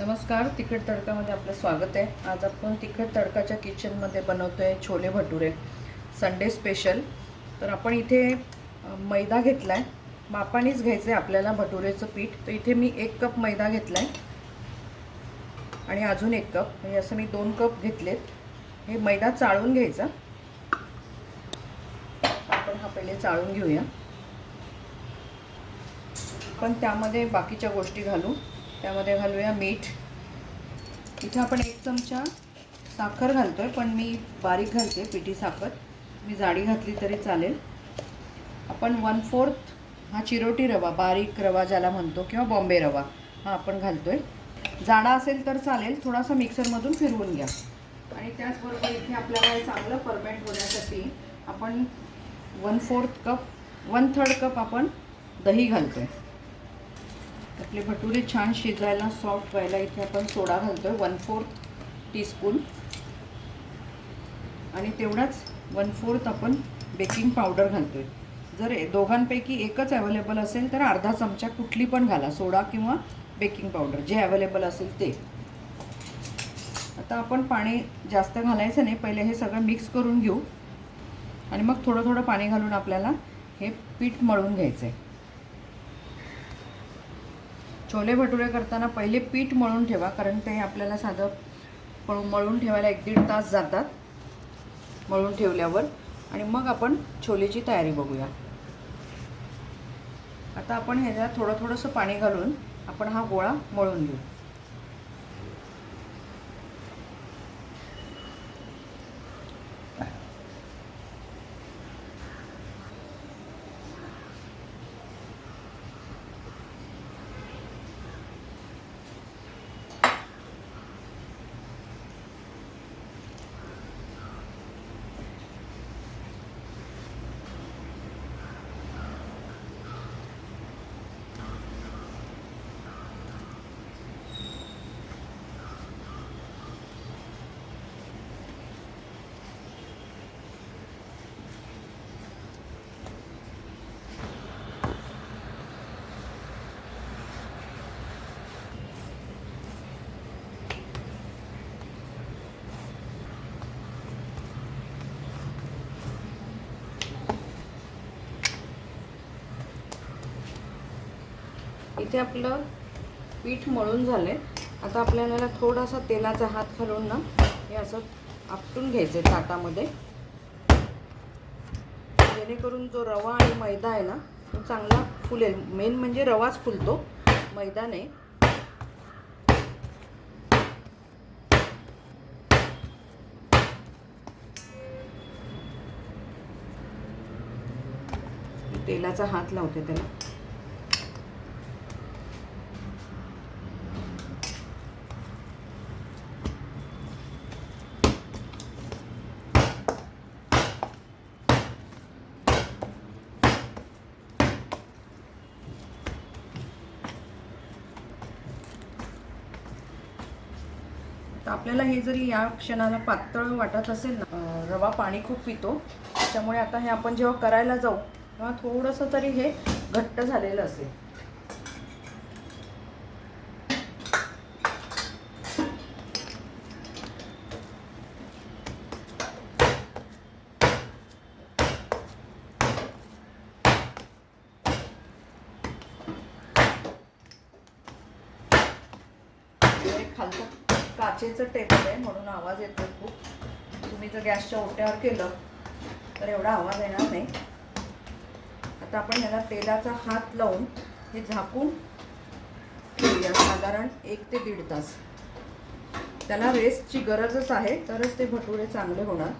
नमस्कार तिखट तडकामध्ये आपलं स्वागत आहे. आज आपण तिखट तडकाच्या किचनमध्ये बनवतो आहे छोले भटुरे. संडे स्पेशल तर आपण इथे मैदा घेतला आहे मापानेच घ्यायचं आहे आपल्याला भटुरेचं पीठ. तर इथे मी एक कप मैदा घेतला आहे आणि अजून एक कप. म्हणजे असं मी दोन कप घेतलेत. हे मैदा चाळून घ्यायचा. आपण हा पहिले चाळून घेऊया. पण त्यामध्ये बाकीच्या गोष्टी घालू. त्यामध्ये घालूया मीठ. इथं आपण एक चमचा साखर घालतो आहे पण मी बारीक घालते पिठी साखर. मी जाडी घातली तरी चालेल. आपण वन फोर्थ हा चिरोटी रवा बारीक रवा ज्याला म्हणतो किंवा बॉम्बे रवा हा आपण घालतो आहे जाडा असेल तर चालेल थोडासा मिक्सरमधून फिरवून घ्या. आणि त्याचबरोबर इथे आपल्याला हे चांगलं फर्मेंट होण्यासाठी आपण one fourth cup one third cup आपण दही घालतो आहे आपले भटुरे छान शिजायला सॉफ्ट व्हायला इथे आपण सोडा घालतो आहे वन फोर्थ टीस्पून आणि तेवढाच वन फोर्थ आपण बेकिंग पावडर घालतो आहे जर ए- दोघांपैकी एकच अवेलेबल असेल तर अर्धा चमचा कुठली पण घाला. सोडा किंवा बेकिंग पावडर जे अवेलेबल असेल ते. आता आपण पाणी जास्त घालायचं नाही. पहिले हे सगळं मिक्स करून घेऊ. आणि मग थोडं थोडं पाणी घालून आपल्याला हे पीठ मळून घ्यायचं आहे छोले भटुरे करताना पहिले पीठ मळून ठेवा कारण ते आपल्याला साधं पळून मळून ठेवायला एक दीड तास जातात मळून ठेवल्यावर. आणि मग आपण छोलेची तयारी बघूया. आता आपण ह्याच्यात थोडं थोडंसं पाणी घालून आपण हा गोळा मळून घेऊ. इथे आपलं पीठ मळून झालंय. आता आपल्याला थोडासा तेलाचा हात घालून ना हे असं आपटून घ्यायचं आहे ताटामध्ये. जेणेकरून जो रवा आणि मैदा आहे ना तो चांगला फुलेल. मेन म्हणजे रवाच फुलतो मैदा नाही. तेलाचा हात लावते त्याला. पाणी जरी या क्षणाला पातळ वाटत असेल ना रवा पाणी खूप पितो. त्यामुळे आता हे आपण जेव्हा करायला जाऊ तेव्हा थोडंसं तरी हे घट्ट झालेलं असेल. खालचं काचेचं टेप म्हणून आवाज येतो खूप. तुम्ही जर गॅसच्या ओट्यावर केलं तर एवढा आवाज येणार नाही. आता आपण ह्याला तेलाचा हात लावून हे झाकून ठेवूया. साधारण एक ते दीड तास. त्याला रेस्टची गरजच आहे तरच ते भटुरे चांगले होणार.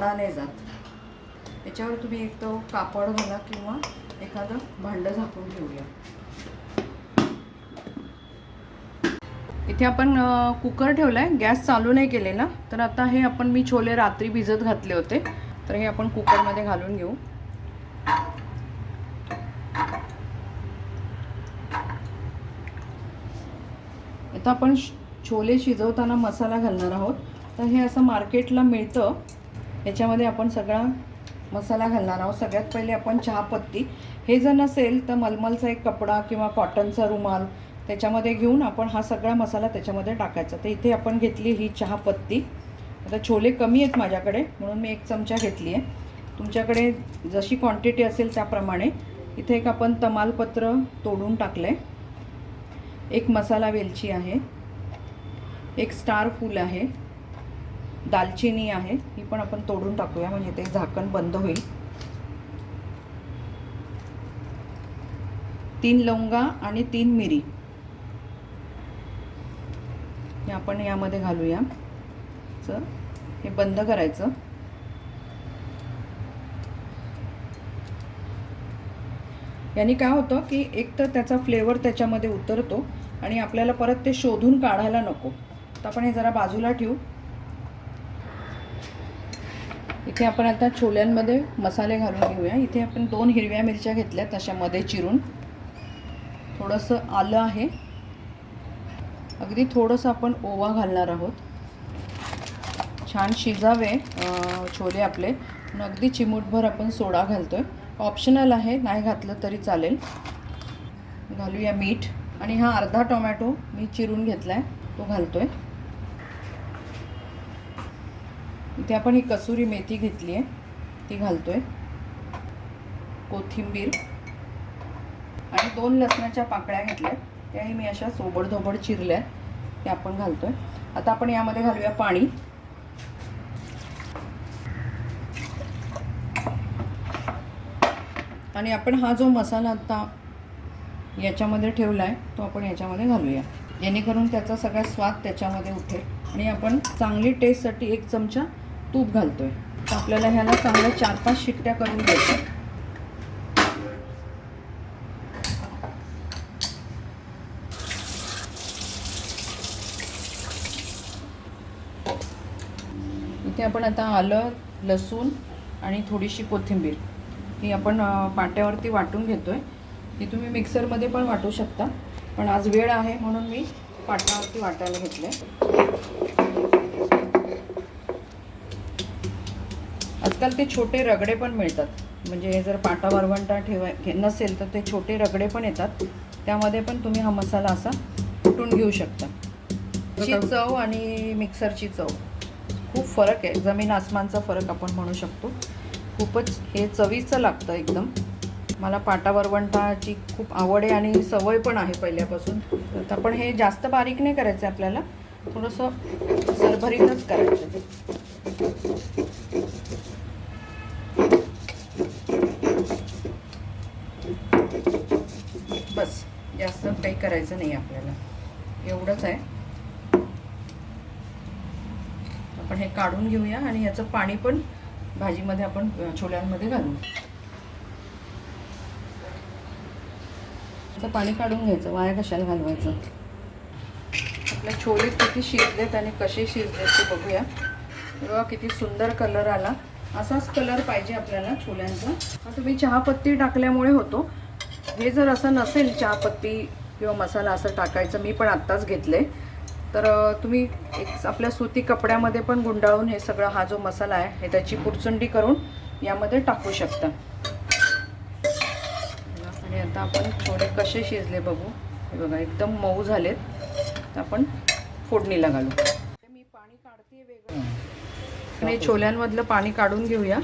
सडा नाही जात. याच्यावर तुम्ही एक तो कापड घाला किंवा एखादं भांडं झाकून घेऊया इथे आपण कुकर ठेवला आहे गॅस चालू नाही केलेला. तर आता हे आपण मी छोले रात्री भिजत घातले होते. तर हे आपण कुकरमध्ये घालून घेऊ. आता आपण छोले शिजवताना मसाला घालणार आहोत. तर हे असं मार्केटला मिळतं. याच्यामध्ये आपण सगळा मसाला घालणार आहोत. सगळ्यात पहिले आपण चहापत्ती हे जर नसेल तर मलमलचा एक कपडा किंवा कॉटनचा रुमाल त्याच्यामध्ये घेऊन आपण हा सगळा मसाला त्याच्यामध्ये टाकायचा. तर इथे आपण घेतली ही चहापत्ती आता छोले कमी आहेत माझ्याकडे म्हणून मी एक चमचा घेतली आहे तुमच्याकडे जशी क्वांटिटी असेल त्याप्रमाणे इथे एक आपण तमालपत्र तोडून टाकलं आहे एक मसाला वेलची आहे. एक स्टार फूल आहे. दालचिनी आहे ही पण आपण तोडून टाकूया म्हणजे ते झाकण बंद होईल. तीन लवंगा आणि तीन मिरी. हे आपण यामध्ये घालूया. च हे बंद करायचं. यांनी काय होतं की एक तर त्याचा फ्लेवर त्याच्यामध्ये उतरतो आणि आपल्याला परत ते शोधून काढायला नको. तर आपण हे जरा बाजूला ठेवू. इथे आपण आता छोल्यांमध्ये मसाले घालून घेऊया. इथे आपण दोन हिरव्या मिरच्या घेतल्या तशा मध्ये चिरून. थोडंसं आलं आहे. अगदी थोडंसं आपण ओवा घालणार आहोत. छान शिजावे छोले आपले. म्हणून अगदी चिमूटभर आपण सोडा घालतो आहे ऑप्शनल आहे नाही घातलं तरी चालेल. घालूया मीठ. आणि हा अर्धा टोमॅटो मी चिरून घेतला आहे तो घालतो आहे इथे आपण ही कसुरी मेथी घेतली आहे. ती घालतो आहे कोथिंबीर. आणि दोन लसणाच्या पाकळ्या घेतल्या त्याही मी अशा सोबडधोबड चिरल्या आहेत. त्या आपण घालतो आहे आता आपण यामध्ये घालूया पाणी. आणि आपण हा जो मसाला आता याच्यामध्ये ठेवला आहे तो आपण याच्यामध्ये घालूया. जेणेकरून त्याचा सगळा स्वाद त्याच्यामध्ये उठेल. आणि आपण चांगली टेस्टसाठी एक चमचा तूप घालतोय. तर आपल्याला ह्याला चांगल्या चार पाच शिट्ट्या करून द्यायच्या इथे आपण आता आलं लसूण आणि थोडीशी कोथिंबीर. ही आपण पाट्यावरती वाटून घेतोय. ही तुम्ही मिक्सरमध्ये पण वाटू शकता. पण आज वेळ आहे म्हणून मी पाट्यावरती वाटायला घेतलं आजकाल ते छोटे रगडे पण मिळतात. म्हणजे जर पाटा वरवंटा ठेवाय नसेल तर ते छोटे रगडे पण येतात. त्यामध्ये पण तुम्ही हा मसाला असा कुटून घेऊ शकता. ची चव आणि मिक्सरची चव. खूप फरक आहे. जमीन आसमानचा फरक आपण म्हणू शकतो. खूपच हे चवीचं लागतं एकदम. मला पाटा वरवंटाची खूप आवड आहे आणि सवय पण आहे पहिल्यापासून. तर आपण हे जास्त बारीक नाही करायचं आहे आपल्याला. थोडंसं सरभरीतच करायचं आहे. बस जास्त काही करायचं नाही आपल्याला. एवढंच आहे. आपण हे काढून घेऊया आणि याचं पाणी पण भाजीमध्ये आपण छोल्यांमध्ये घालू. याचं पाणी काढून घ्यायचं वाया कशाला घालवायचं? आपल्या छोले किती शिजलेत आणि कसे शिजलेत ते बघूया. बघा किती सुंदर कलर आला. असाच कलर पाहिजे आपल्याला छोल्यांचा. तुम्ही चहापत्ती टाकल्यामुळे होतो. हे जर असं नसेल चहापत्ती किंवा मसाला असं टाकायचं मी पण आत्ताच घेतले. तर तुम्ही एक आपल्या सुती कपड्यामध्ये पण गुंडाळून हे सगळं हा जो मसाला आहे हे त्याची पुरचुंडी करून यामध्ये टाकू शकता. आणि आता आपण थोडे कसे शिजले बघू. हे बघा एकदम मऊ झालेत. आपण फोडणीला घालू. मी पाणी काढते वेगळं. आणि छोल्यांमधलं पाणी काढून घेऊया.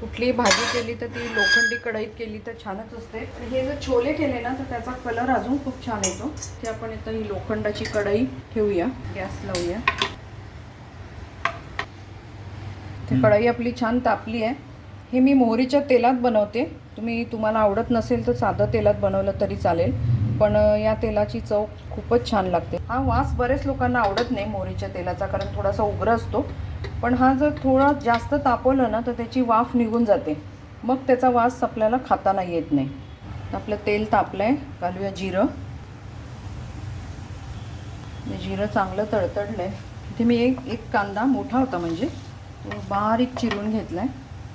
कुठलीही भाजी केली तर ती लोखंडी कढईत केली तर छानच असते. आणि हे जर छोले केले ना तर त्याचा कलर अजून खूप छान येतो. ते आपण इथं ही लोखंडाची कढई ठेवूया. गॅस लावूया. ती कढई आपली छान तापली आहे. हे मी मोहरीच्या तेलात बनवते. तुम्ही तुम्हाला आवडत नसेल तर साधं तेलात बनवलं तरी चालेल. पण या तेलाची चव खूपच छान लागते. हा वास बरेच लोकांना आवडत नाही मोहरीच्या तेलाचा कारण थोडासा उग्र असतो. पण हा जर थोडा जास्त तापवलं ना तर त्याची वाफ निघून जाते. मग त्याचा वास आपल्याला खाताना येत नाही. आपलं तेल तापलं आहे घालूया जिरं. म्हणजे जिरं चांगलं तडतडलं आहे इथे मी एक एक कांदा मोठा होता म्हणजे तो बारीक चिरून घेतला आहे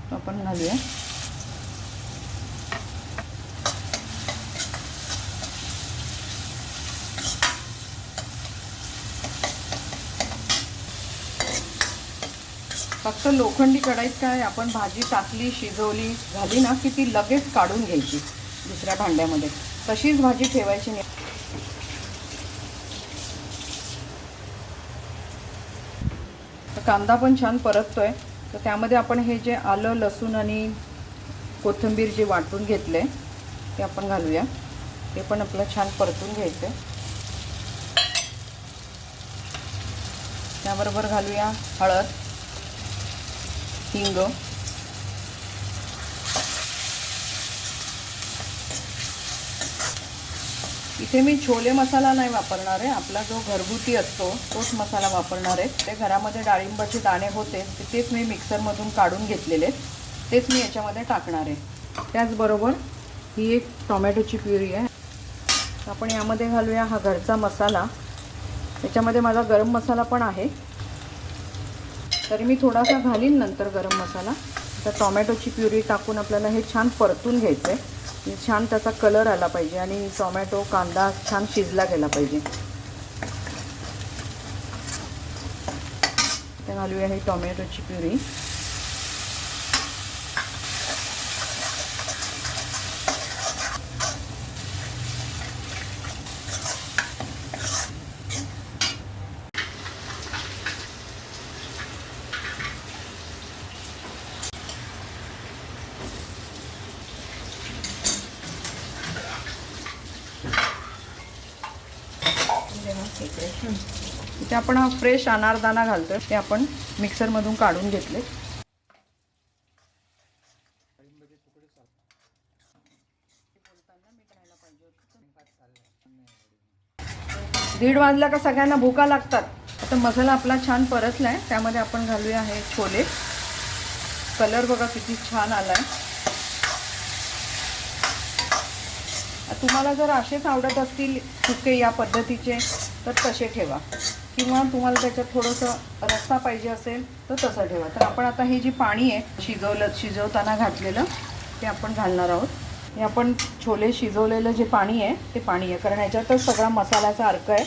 तो आपण घालूया. फक्त लोखंडी कढाईत काय आपण भाजी टाकली शिजवली झाली ना की ती लगेच काढून घ्यायची दुसऱ्या भांड्यामध्ये. तशीच भाजी ठेवायची नाही. तर कांदा पण छान परततोय. तर त्यामध्ये आपण हे जे आलं लसूण आणि कोथिंबीर जे वाटून घेतले ते आपण घालूया. ते पण आपलं छान परतून घ्यायचं. त्याबरोबर घालूया हळद. हिंग इथे मी छोले मसाला नाही वापरणार आहे. आपला जो घरगुती असतो तोच मसाला वापरणार आहे. ते घरामध्ये डाळिंबाचे दाणे होते तेच मी मिक्सरमधून काढून घेतलेले आहेत. तेच मी याच्यामध्ये टाकणार आहे. त्याचबरोबर ही एक टोमॅटोची प्युरी आहे. आपण यामध्ये घालूया हा घरचा मसाला. त्याच्यामध्ये माझा गरम मसाला पण आहे. तरी मी थोडासा घालीन नंतर गरम मसाला. तर टॉमॅटोची प्युरी टाकून आपल्याला हे छान परतून घ्यायचं आहे छान त्याचा कलर आला पाहिजे आणि टॉमॅटो कांदा छान शिजला गेला पाहिजे. घालूया हे टॉमॅटोची प्युरी. इथे आपण हा फ्रेश अनारदाना घालतोय. ते आपण मिक्सरमधून काढून घेतले. दीड वाजला का सगळ्यांना भूका लागतात. आता मसाला आपला छान परतलाय. त्यामध्ये आपण घालूया हे छोले. कलर बघा किती छान आलाय. तुम्हाला जर असेच आवडत असतील सुके या पद्धतीचे तर तसे ठेवा. किंवा तुम्हाला त्याच्यात थोडंसं रस्सा पाहिजे असेल तर तसं ठेवा. तर आपण आता हे जी पाणी आहे शिजवलं शिजवताना घातलेलं ते आपण घालणार आहोत. हे आपण छोले शिजवलेलं जे पाणी आहे ते पाणी आहे. कारण ह्याच्यातच सगळा मसाल्याचा अर्क आहे.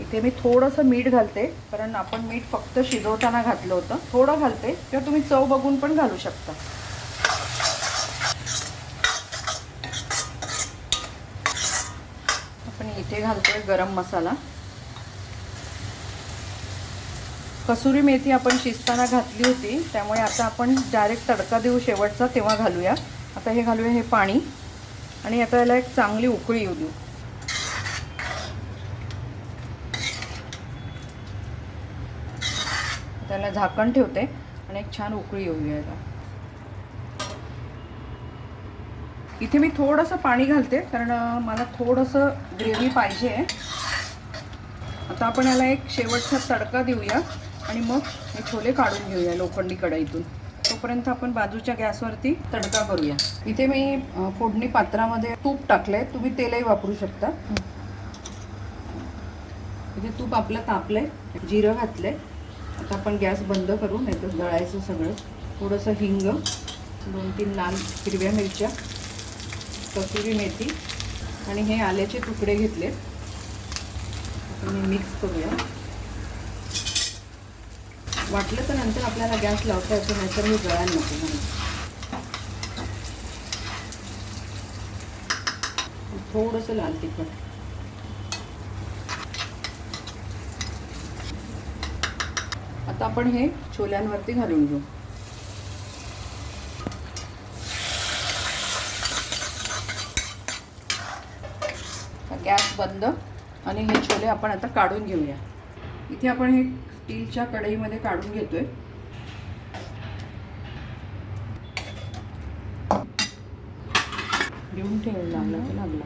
इथे मी थोडंसं मीठ घालते कारण आपण मीठ फक्त शिजवताना घातलं होतं. थोडं घालते किंवा तुम्ही चव बघून पण घालू शकता आपण इथे घालतोय गरम मसाला. कसुरी मेथी आपण शिजताना घातली होती त्यामुळे आता आपण डायरेक्ट तडका देऊ शेवटचा तेव्हा घालूया. आता हे घालूया हे पाणी. आणि आता याला एक चांगली उकळी येऊ देऊ. त्याला झाकण ठेवते आणि एक छान उकळी येऊ याला. इथे मी थोडंसं पाणी घालते कारण मला थोडंसं ग्रेव्ही पाहिजे. आहे आता आपण याला एक शेवटचा तडका देऊया आणि मग हे छोले काढून घेऊया लोखंडी कढईतून. तोपर्यंत आपण बाजूच्या गॅसवरती तडका करूया. इथे मी फोडणी पात्रामध्ये तूप टाकलंय. तुम्ही तेलही वापरू शकता. इथे तूप आपलं तापलंय जिरं घातलंय. आता आपण गॅस बंद करू नाही तर सगळं. थोडंसं हिंग दोन तीन लाल हिरव्या मिरच्या. कसुरी मेथी आणि हे आल्याचे तुकडे घेतले आपण हे मिक्स करूया. वाटलं तर नंतर आपल्याला गॅस लावता येतो नाहीतर हे गळायला नको म्हणून. थोडंसं लाल तिखट. आता आपण हे छोल्यांवरती घालून घेऊ. गॅस बंद आणि हे छोले आपण आता काढून घेऊया. इथे आपण हे स्टीलच्या कढईमध्ये काढून घेतोय. घेऊन ठेवून लागला तर लागला.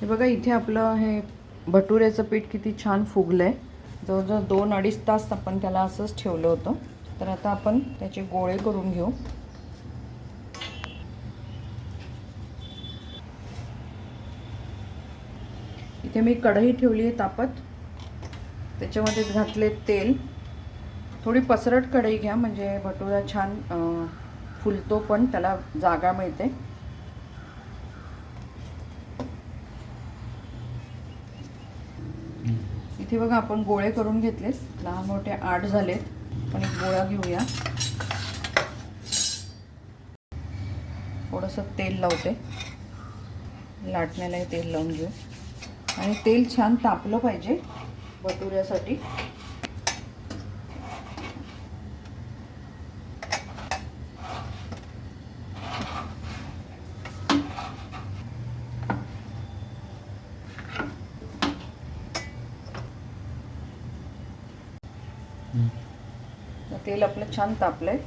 हे बघा इथे आपलं हे भटुऱ्याचं पीठ किती छान फुगलंय. जवळजवळ दोन अडीच तास आपण त्याला असंच ठेवलं होतं. तर आता आपण त्याचे गोळे करून घेऊ. इथे मी कढई ठेवली आहे तापत. त्याच्यामध्ये घातले तेल. थोडी पसरट कढई घ्या म्हणजे भटुरा छान फुलतो पण त्याला जागा मिळते. इथे बघा आपण गोळे करून घेतलेत. लहान मोठे आठ झालेत पण एक गोळा घेऊया. थोडंसं तेल लावते. लाटण्यालाही तेल लावून घेऊ. आणि तेल छान तापलं पाहिजे भटुऱ्यासाठी. तेल आपलं छान तापलंय.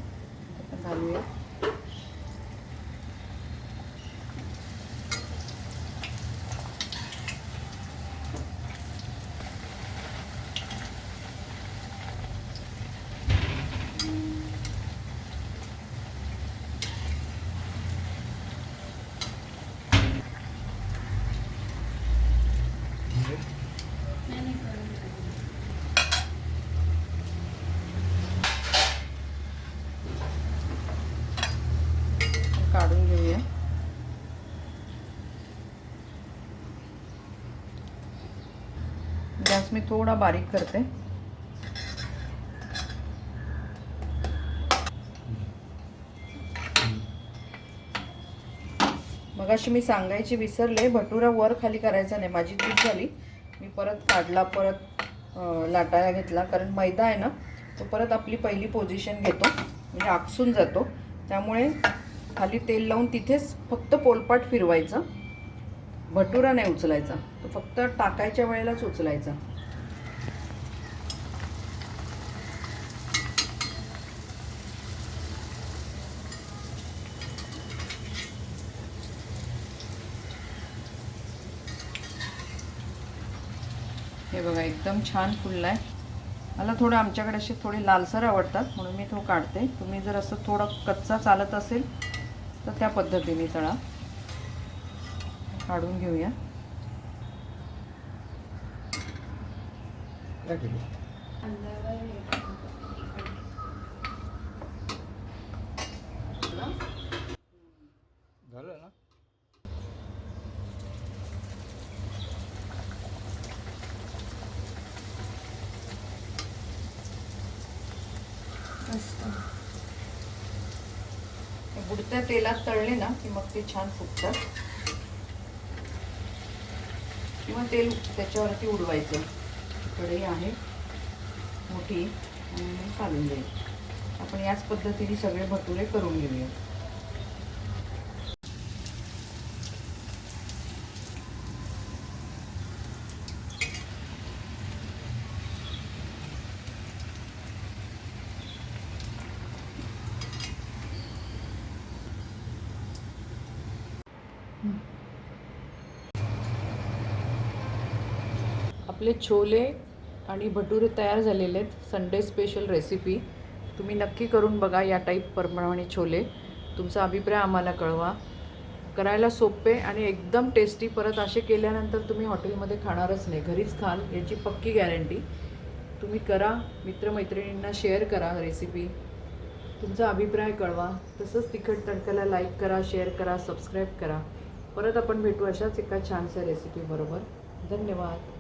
घालूया काढून घेऊया गॅस मी थोडा बारीक करते. मग अशी मी सांगायची विसरले भटुरा वर खाली करायचा नाही माझी चूक झाली. मी परत काढला परत लाटाया घेतला कारण मैदा आहे ना तो परत आपली पहिली पोझिशन घेतो म्हणजे आकसून जातो. त्यामुळे खाली तेल लावून तिथेच फक्त पोलपाट फिरवायचं. भटुरा नाही उचलायचा तो फक्त टाकायच्या वेळेलाच उचलायचा. हे बघा एकदम छान फुलला आहे. मला थोडं आमच्याकडे असे थोडे लालसर आवडतात म्हणून मी तो काढते. तुम्ही जर असं थोडं कच्चा चालत असेल तर त्या पद्धतीने तळा. काढून घेऊया. काय हे बुडत्या तेलात तळले ना की मग ते छान फुगतात. किंवा तेल त्याच्यावरती उडवायचं. कढई आहे मोठी आणि काढून जाईल आपण याच पद्धतीने सगळे भटुरे करून घेऊया. आपले छोले आणि भटुरे तयार झालेले आहेत. संडे स्पेशल रेसिपी तुम्ही नक्की करून बघा या टाईप प्रमाणे छोले. तुमचा अभिप्राय आम्हाला कळवा. करायला सोपे आणि एकदम टेस्टी परत असे केल्यानंतर तुम्ही हॉटेलमध्ये खाणारच नाही. घरीच खाल याची पक्की गॅरंटी तुम्ही करा. मित्रमैत्रिणींना शेअर करा रेसिपी तुमचा अभिप्राय कळवा. तसंच तिखट तडक्याला लाईक करा शेअर करा सबस्क्राईब करा. परत आपण भेटू अशाच एका छानशा रेसिपीबरोबर धन्यवाद.